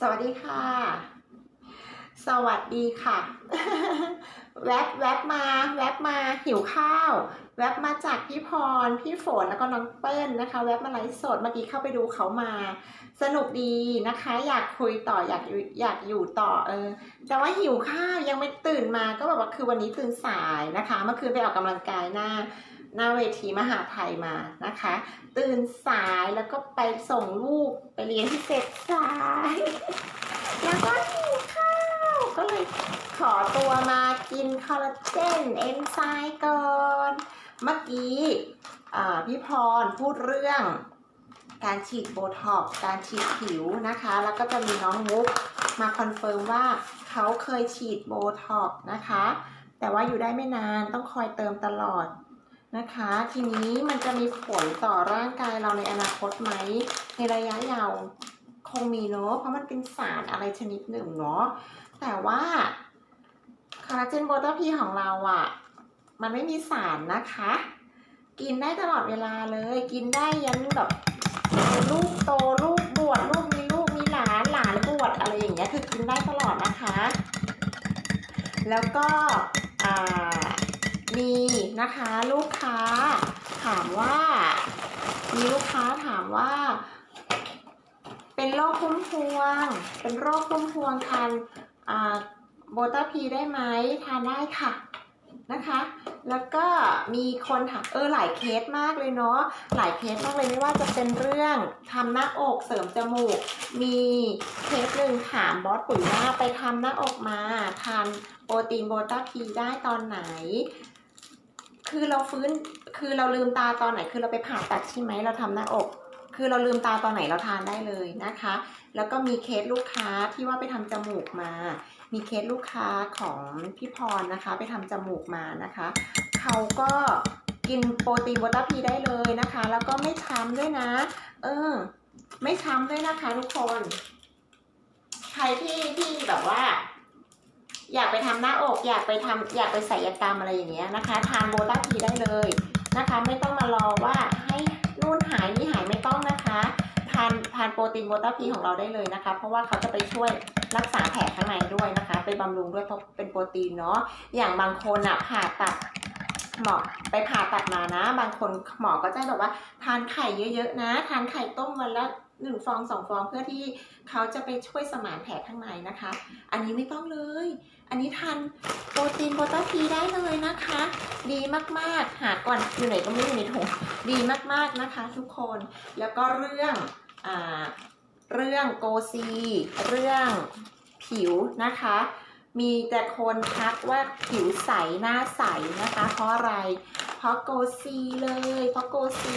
สวัสดีค่ะ สวัสดีค่ะ แวบแวบมาแวบมาหิวข้าว แวบมาจากพี่พร พี่ฝนแล้วก็น้องเปิ้ลนะคะ แวบมาไลฟ์สดเมื่อกี้เข้าไปดูเขามา สนุกดีนะคะ อยากคุยต่ออยากอยู่อยากอยู่ต่อเออแต่ว่าหิวข้าวยังไม่ตื่นมาก็แบบว่าคือวันนี้ตื่นสายนะคะ เมื่อคืนไปออกกำลังกายหน้า หน้าเวทีมหาไทยมานะคะ ตื่นสายแล้วก็ไปส่งลูกไปเรียนที่เสร็จสาย แล้วก็หิวข้าวก็เลยขอตัวมากินคอลลาเจนเอนไซม์ก่อน เมื่อกี้พี่พรพูดเรื่องการฉีดโบท็อกการฉีดผิวนะคะ แล้วก็จะมีน้องมุกมาคอนเฟิร์มว่าเขาเคยฉีดโบท็อกนะคะ แต่ว่าอยู่ได้ไม่นานต้องคอยเติมตลอด นะคะ ทีนี้มันจะมีผลต่อร่างกายเราในอนาคตไหม ในระยะยาวคงมีเนอะเพราะมันเป็นสารอะไรชนิดหนึ่งเนาะแต่ว่าคอลลาเจนโบตพีของเราอะ่ะ มันไม่มีสารนะคะ กินได้ตลอดเวลาเลย กินได้ยันแบบลูกโตลูกบวชลูกมีลูกมีหลานหลานบวชอะไรอย่างเงี้ยคือกินได้ตลอดนะคะ แล้วก็อ่า มีนะคะ ลูกค้าถามว่า มีลูกค้าถามว่า เป็นโรคพุ่มพวง เป็นโรคพุ่มพวงทานอ่าโบตาพีได้ไหมทานได้ค่ะนะคะ แล้วก็มีคนถามเออหลายเคสมากเลยเนาะหลายเคสมากเลยไม่ว่าจะเป็นเรื่องทำหน้าอกเสริมจมูก มีเคสหนึ่งถามบอสปุ๋ยว่าไปทำหน้าอกมาทานโปรตีนโบตาพีได้ตอนไหน คือเราฟื้นคือเราลืมตาตอนไหน คือเราไปผ่าตัดใช่ไหมเราทำหน้าอก คือเราลืมตาตอนไหนเราทานได้เลยนะคะ แล้วก็มีเคสลูกค้าที่ว่าไปทำจมูกมา มีเคสลูกค้าของพี่พรนะคะ ไปทำจมูกมานะคะเขาก็กินโปรตีนโบตาพีได้เลยนะคะ แล้วก็ไม่ช้ำด้วยนะ เออ ไม่ช้ำด้วยนะคะทุกคน ใครที่ที่แบบว่า อยากไปทำหน้าอกอยากไปทำอยากไปศัลยกรรมอะไรอย่างเงี้ยนะคะ ทานโบตาพีได้เลยนะคะ ไม่ต้องมารอว่าให้นู่นหายนี่หายไม่ต้องนะคะทานทานโปรตีนโบตาพีของเราได้เลยนะคะ เพราะว่าเขาจะไปช่วยรักษาแผลข้างในด้วยนะคะ ไปบำรุงด้วยเพราะเป็นโปรตีนเนาะอย่างบางคนอะผ่าตัดหมอไปผ่าตัดมานะ บางคนหมอก็จะแบบว่า ทานไข่เยอะๆนะ ทานไข่ต้มวันละหนึ่งฟองสองฟองเพื่อที่เขาจะไปช่วยสมานแผลข้างในนะคะ อันนี้ไม่ต้องเลย อันนี้ทานโปรตีนโบตาพีได้เลยนะคะ ดีมากๆ หาก่อนอยู่ไหนก็ไม่อยู่ในถุงดีมากๆนะคะ ทุกคนแล้วก็เรื่องอ่าเรื่องโกซี เรื่องผิวนะคะ มีแต่คนทักว่าผิวใสหน้าใสนะคะ เพราะอะไร เพราะโกซีเลย เพราะโกซี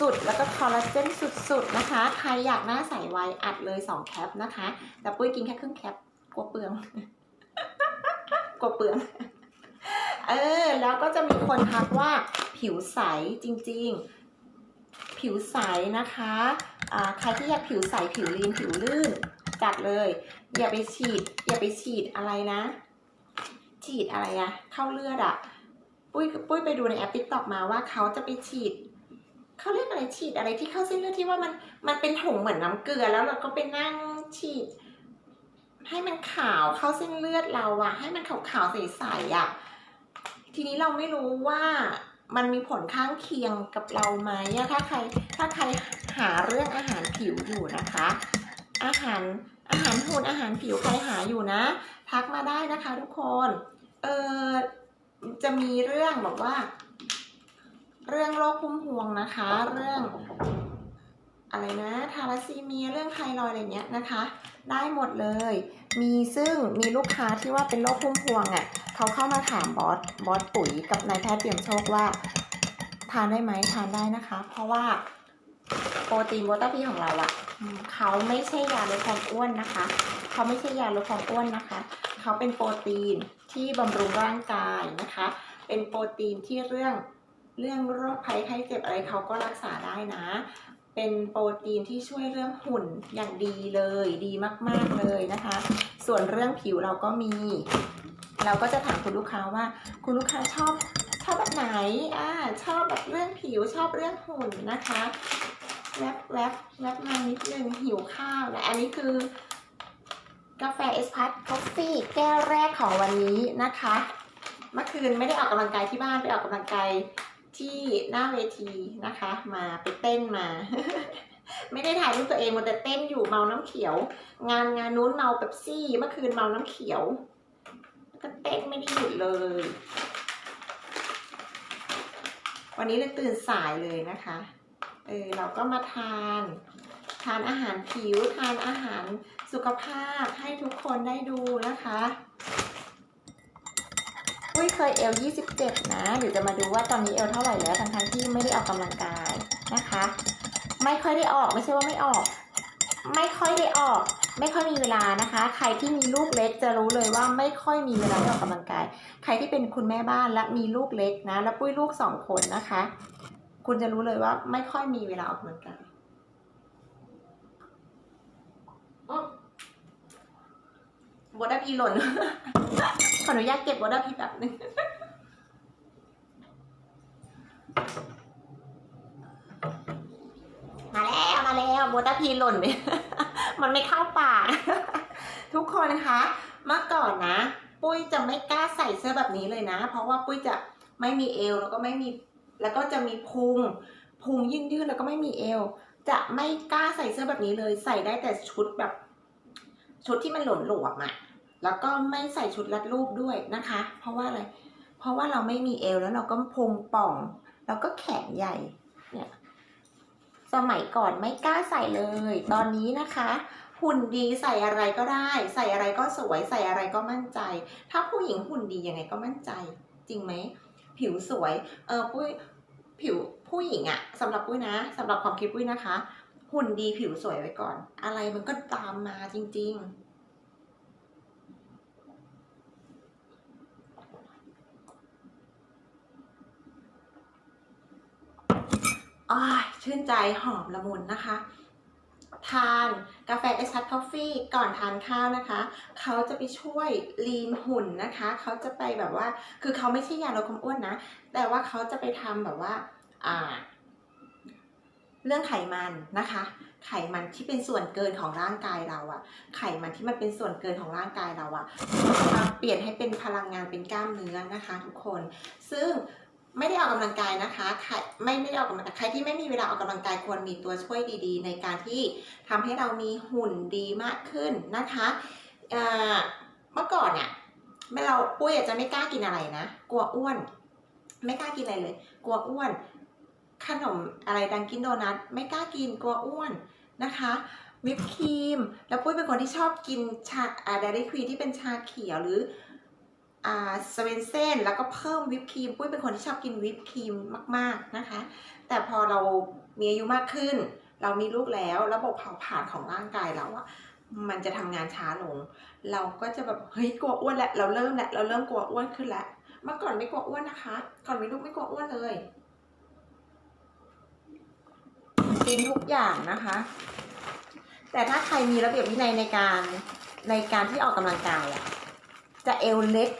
สุดๆ แล้วก็คอลลาเจนสุดๆ นะคะ ใครอยากหน้าใสไวอัดเลย 2 แคปนะคะ แต่ปุ้ยกินแค่ครึ่งแคปกลัวเปลือง กลัวเปลืองเออ แล้วก็จะมีคนทักว่าผิวใสจริง ๆ ผิวใสนะคะอ่าใครที่อยากผิวใสผิวลีนผิวลื่น จัดเลย อย่าไปฉีด อย่าไปฉีดอะไรนะ ฉีดอะไรอะเข้าเลือดอะปุ้ยปุ้ยไปดูในแอปติ๊กต็อกมาว่าเขาจะไปฉีดเขาเรียกอะไรฉีดอะไรที่เข้าเส้นเลือดที่ว่ามันมันเป็นถุงเหมือนน้ำเกลือแล้วเราก็ไปนั่งฉีด ให้มันขาวเข้าเส้นเลือดเราอะให้มันขาวๆใสๆอะทีนี้เราไม่รู้ว่ามันมีผลข้างเคียงกับเราไหมถ้าใครถ้าใครหาเรื่องอาหารผิวอยู่นะคะ อาหารอาหารหุ่นอาหารผิวใครหาอยู่นะ ทักมาได้นะคะทุกคนเออจะมีเรื่องบอกว่า เรื่องโรคพุ่มพวงนะคะ เรื่อง อะไรนะทาราซีเมียเรื่องไทรอยอะไรเงี้ยนะคะ ได้หมดเลย มีซึ่งมีลูกค้าที่ว่าเป็นโรคพุ่มพวงอะ่ะเขาเข้ามาถามบอสบอสปุ๋ยกับนายแพทย์เปี่ยมโชคว่า ทานได้ไหมทานได้นะคะ เพราะว่าโปรตีนโบตาพีของเราอะ่ะเขาไม่ใช่ยาลดความอ้วนนะคะ เขาไม่ใช่ยาลดความอ้วนนะคะ เขาเป็นโปรตีนที่บำรุงร่างกายนะคะ เป็นโปรตีนที่เรื่องเรื่องโรคภัยไข้เจ็บอะไรเขาก็รักษาได้นะ เป็นโปรตีนที่ช่วยเรื่องหุ่นอย่างดีเลย ดีมาก ๆ เลยนะคะ ส่วนเรื่องผิวเราก็มี เราก็จะถามคุณลูกค้าว่า คุณลูกค้าชอบชอบแบบไหนอ่าชอบแบบเรื่องผิวชอบเรื่องหุ่นนะคะแวบแวบแวบมานิดนึงหิวข้าวนะอันนี้คือกาแฟเอสพัทคอฟฟี่แก้วแรกของวันนี้นะคะ เมื่อคืนไม่ได้ออกกำลังกายที่บ้านไปออกกำลังกาย ที่หน้าเวทีนะคะ มาไปเต้นมา ไม่ได้ถ่ายรูปตัวเองมันแต่เต้นอยู่เมาน้ำเขียว งานงานนู้นเมาเป๊ปซี่เมื่อคืนเมาน้ำเขียวก็เต้นไม่ได้หยุดเลย วันนี้เลยตื่นสายเลยนะคะ เออเราก็มาทาน ทานอาหารผิวทานอาหารสุขภาพให้ทุกคนได้ดูนะคะ ยเคยเอล27 นะเดี๋ยวจะมาดูว่าตอนนี้เอลเท่าไหร่แล้วทั้งทั้งๆที่ไม่ได้ออกกำลังกายนะคะ ไม่ค่อยได้ออกไม่ใช่ว่าไม่ออก ไม่ค่อยได้ออก ไม่ค่อยมีเวลานะคะ ใครที่มีลูกเล็กจะรู้เลยว่าไม่ค่อยมีเวลาออกกำลังกาย ใครที่เป็นคุณแม่บ้านและมีลูกเล็กนะ แล้วปุ้ยลูกสองคนนะคะ คุณจะรู้เลยว่าไม่ค่อยมีเวลาออกกำลังกายอื้อดาพีหล่น ขออนุญาตเก็บบดาพีแบบนึงมาแล้วมาแล้วบดาพีหล่นเนี่ยมันไม่เข้าปากทุกคนนะคะเมื่อก่อนนะ ปุ้ยจะไม่กล้าใส่เสื้อแบบนี้เลยนะ เพราะว่าปุ้ยจะไม่มีเอวแล้วก็ไม่มีแล้วก็จะมีพุงพุงยืดยืดแล้วก็ไม่มีเอว จะไม่กล้าใส่เสื้อแบบนี้เลย ใส่ได้แต่ชุดแบบ ชุดที่มันหลวมหลวมอะ แล้วก็ไม่ใส่ชุดรัดรูปด้วยนะคะ เพราะว่าอะไร เพราะว่าเราไม่มีเอวแล้วเราก็พุงป่อง แล้วก็แขนใหญ่เนี่ยสมัยก่อนไม่กล้าใส่เลย ตอนนี้นะคะ หุ่นดีใส่อะไรก็ได้ ใส่อะไรก็สวยใส่อะไรก็มั่นใจ ถ้าผู้หญิงหุ่นดียังไงก็มั่นใจ จริงไหม ผิวสวย เออปุ้ยผิวผู้หญิงอะสำหรับปุ้ยนะสำหรับความคิดปุ้ยนะคะ หุ่นดีผิวสวยไว้ก่อน อะไรมันก็ตามมาจริง ๆ อ้าย ชื่นใจหอมละมุนนะคะ ทานกาแฟเอสชัดคอฟฟี่ก่อนทานข้าวนะคะ เขาจะไปช่วยลีนหุ่นนะคะ เขาจะไปแบบว่า คือเขาไม่ใช่ยาลดความอ้วนนะ แต่ว่าเขาจะไปทำแบบว่าอ่าเรื่องไขมันนะคะ ไขมันที่เป็นส่วนเกินของร่างกายเราอะไขมันที่มันเป็นส่วนเกินของร่างกายเราอะมาเปลี่ยนให้เป็นพลังงานเป็นกล้ามเนื้อนะคะ ทุกคน ซึ่ง ไม่ได้ออกกำลังกายนะคะใครไม่ไม่ได้ออกกำลังกายใครที่ไม่มีเวลาออกกำลังกายควรมีตัวช่วยดีๆ ในการที่ทำให้เรามีหุ่นดีมากขึ้นนะคะเมื่อก่อนเนี่ยไม่เราปุ้ยอาจจะไม่กล้ากินอะไรนะกลัวอ้วน ไม่กล้ากินอะไรเลย กลัวอ้วน ขนมอะไรดังกินโดนัทไม่กล้ากินกลัวอ้วนนะคะวิปครีม แล้วปุ้ยเป็นคนที่ชอบกินชาอาเดลี่ควีที่เป็นชาเขียวหรือ อ่าสเวนเซนแล้วก็เพิ่มวิปครีม ปุ้ยเป็นคนที่ชอบกินวิปครีมมาก ๆนะคะ แต่พอเรามีอายุมากขึ้น เรามีลูกแล้วระบบเผาผลาญของร่างกายเราอะมันจะทำงานช้าลง เราก็จะแบบเฮ้ยกลัวอ้วนแล้วเราเริ่มแล้วเราเริ่มกลัวอ้วนขึ้นแล้วเมื่อก่อนไม่กลัวอ้วนนะคะ ก่อนมีลูกไม่กลัวอ้วนเลยกินทุกอย่างนะคะ แต่ถ้าใครมีระเบียบวินัยในการในการที่ออกกำลังกายอะ จะเอวเล็ก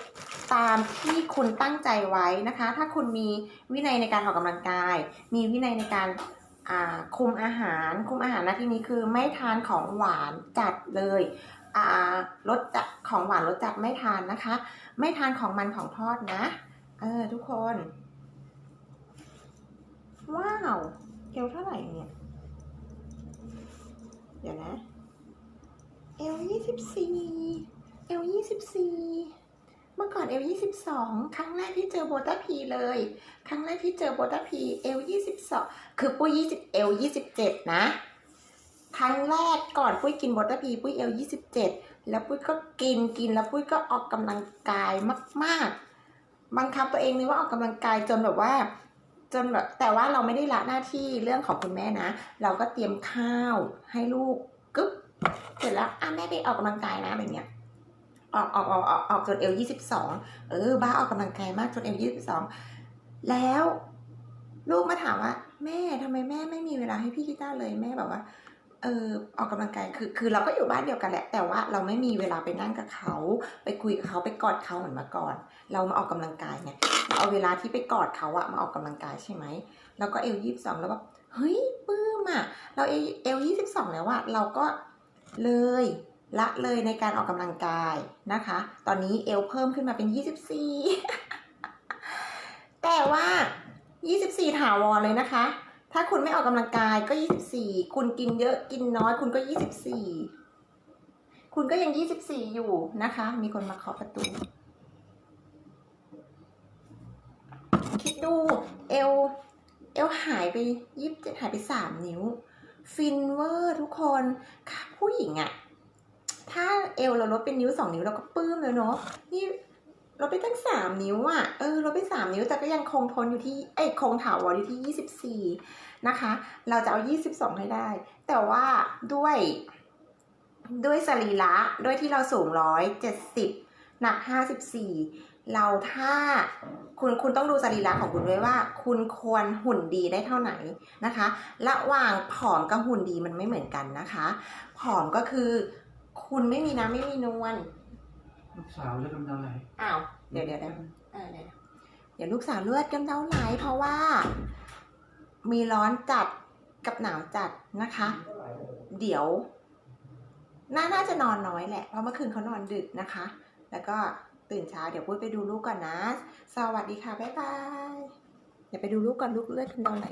ตามที่คุณตั้งใจไว้นะคะ ถ้าคุณมีวินัยในการออกกำลังกาย มีวินัยในการคุมอาหาร คุมอาหารนะที่นี้คือไม่ทานของหวานจัดเลยอ่ารสจัดของหวานรสจัดไม่ทานนะคะ ไม่ทานของมันของทอดนะ เออทุกคน ว้าวเอวเท่าไหร่เนี่ย เดี๋ยวนะเอลยี่สิบสี่ เอลยี่สิบสี่เมื่อก่อนเอลยี่สิบสองครั้งแรกที่เจอโบต้าพีเลย ครั้งแรกที่เจอโบต้าพีเอลยี่สิบสองคือปุ้ยยี่สิบเอลยี่สิบเจ็ดนะ ครั้งแรกก่อนปุ้ยกินโบต้าพีปุ้ยเอลยี่สิบเจ็ดแล้วปุ้ยก็กินกินแล้วปุ้ยก็ออกกำลังกายมาก ๆ บังคับตัวเองเลยว่าออกกำลังกายจนแบบว่าจนแบบแต่ว่าเราไม่ได้ละหน้าที่เรื่องของคุณแม่นะ เราก็เตรียมข้าวให้ลูกกึ๊บเสร็จแล้วอะแม่ไปออกกำลังกายนะอะไรเงี้ย ออกออกออกออกออกจนเอลยี่สิบสองเออ บ้าออกกำลังกายมากจนเอลยี่สิบสองแล้ว ลูกมาถามว่า แม่ทำไมแม่ไม่มีเวลาให้พี่กีตาร์เลยแม่แบบว่า เออออกกำลังกายคือคือเราก็อยู่บ้านเดียวกันแหละ แต่ว่าเราไม่มีเวลาไปนั่งกับเขา ไปคุยกับเขาไปกอดเขาเหมือนเมื่อก่อน เรามาออกกำลังกายไงเราเอาเวลาที่ไปกอดเขาอะมาออกกำลังกายใช่ไหมแล้วก็เอลยี่สิบสองแล้วแบบเฮ้ยปื้มอะเราเอลยี่สิบสองแล้วอะเราก็เลย ละเลยในการออกกำลังกายนะคะ ตอนนี้เอลเพิ่มขึ้นมาเป็นยี่สิบสี่แต่ว่ายี่สิบสี่ถาวรเลยนะคะ ถ้าคุณไม่ออกกำลังกายก็ยี่สิบสี่คุณกินเยอะกินน้อยคุณก็ยี่สิบสี่คุณก็ยังยี่สิบสี่อยู่นะคะ มีคนมาเคาะประตู คิดดูเอลเอลหายไปยิบจ็ดหายไปสามนิ้ว ฟินเวอร์ทุกคนค่ะผู้หญิงอะ ถ้าเอลเราลดเป็นนิ้วสองนิ้วเราก็ปื้มแล้วเนาะนี่ลดไปตั้งสามนิ้วอะเออลดไปสามนิ้วแต่ก็ยังคงทนอยู่ที่เอ้คงถาวรอยู่ที่ยี่สิบสี่นะคะ เราจะเอายี่สิบสองให้ได้ แต่ว่าด้วยด้วยสรีระด้วยที่เราสูงร้อยเจ็ดสิบหนักห้าสิบสี่เราถ้าคุณคุณต้องดูสรีระของคุณด้วยว่า คุณควรหุ่นดีได้เท่าไหนนะคะ ระหว่างผอมกับหุ่นดีมันไม่เหมือนกันนะคะ ผอมก็คือ คุณไม่มีน้ำไม่มีนวลลูกสาวจะกำลังไหนอ้าวเดี๋ยวเดี๋ยวเดี๋ยวเออเดี๋ยวเดี๋ยวลูกสาวเลือดกำเดาไหลเพราะว่า มีร้อนจัดกับหนาวจัดนะคะ เดี๋ยวน่าน่าจะนอนน้อยแหละ เพราะเมื่อคืนเขานอนดึกนะคะ แล้วก็ตื่นเช้าเดี๋ยวพูดไปดูลูกก่อนนะ สวัสดีค่ะ บ๊ายบาย เดี๋ยวไปดูลูกก่อนลูกเลือดกำเดาไหล